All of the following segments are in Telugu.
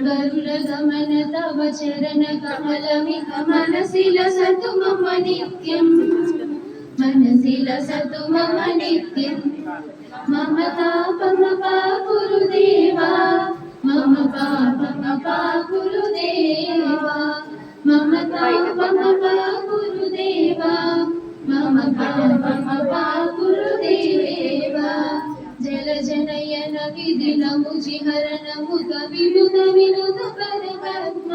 గరుడ గమన తవ చరణ కమలమిక మనసిల సతు మమ నిత్యం మనసిల సతు మమ నిత్యం మమ పాపమ పాపురు దేవా మమ పాపమ పాపురు దేవా మమ పాపమ పాపురు దేవా మమ పాపమ పాపురు దేవా జల జన విధిలము జిహరణము వినుద వినుద పరమాత్మ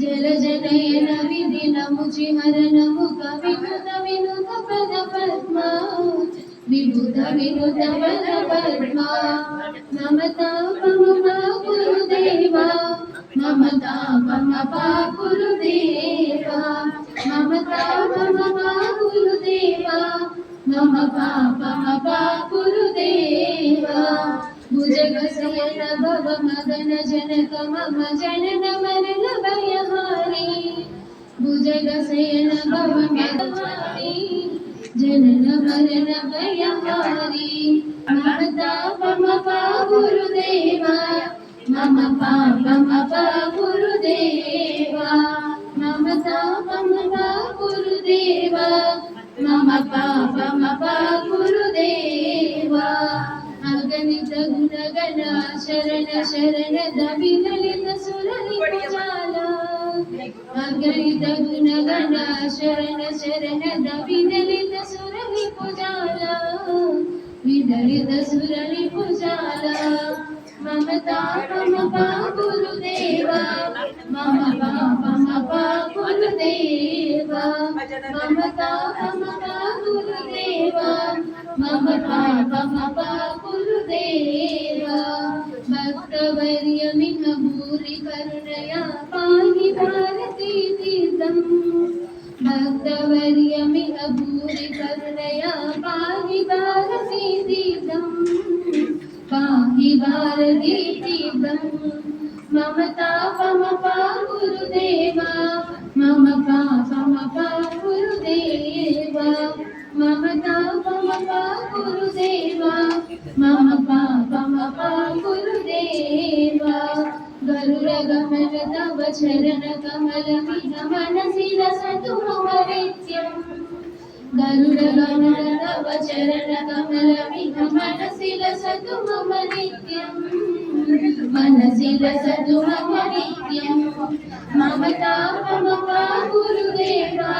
జలజనయన విధిలము జిహరణము వినుద వినుద పరమాత్మ వినుత పద పద్మ మమతా మా గురుదేవా మమతా పా గురుదేవా మమతా మా గురుదేవా మమ పాపమ పా గురుదేవా భుజగశయన భవ మదన జనక మమ జనన మరణ భయహారి భుజగ శయన భవ మదహారి జనన మరణ భయహారి మమ తాప గురుదేవా మమ పాప మప గురుదేవా మమ తాప మప గురుదేవా మమ పాప మప శరణ శరణ దవిలలిత సురని కుజాల అగణిత గుణగణ శరణ శరణ దవిలలిత సురని కుజాల విదలిత సురని కుజాల మమ తాప మప గురుదేవా మమ పాప మప గురుదేవా మమ यमिह भूरि करुणया पाहि भारतीतीर्थम् भक्तवर्यमिह भूरि करुणया पाहि भारतीतीर्थम् पाहि भारतीतीर्थम् मम तापमपा गुरुदेवा, मम पापमपा गुरुदेवा। मम तापमपा गुरुदेवा, मम पापमपा గరుడ గమన తవ చరణ కమలమిహ మనసి రసతు మమ నిత్యం గరుడ గమన తవ చరణ కమలమిహ మనసి లసతు మమ నిత్యం మనసి లసతు మమ నిత్యం మమ గురుదేవా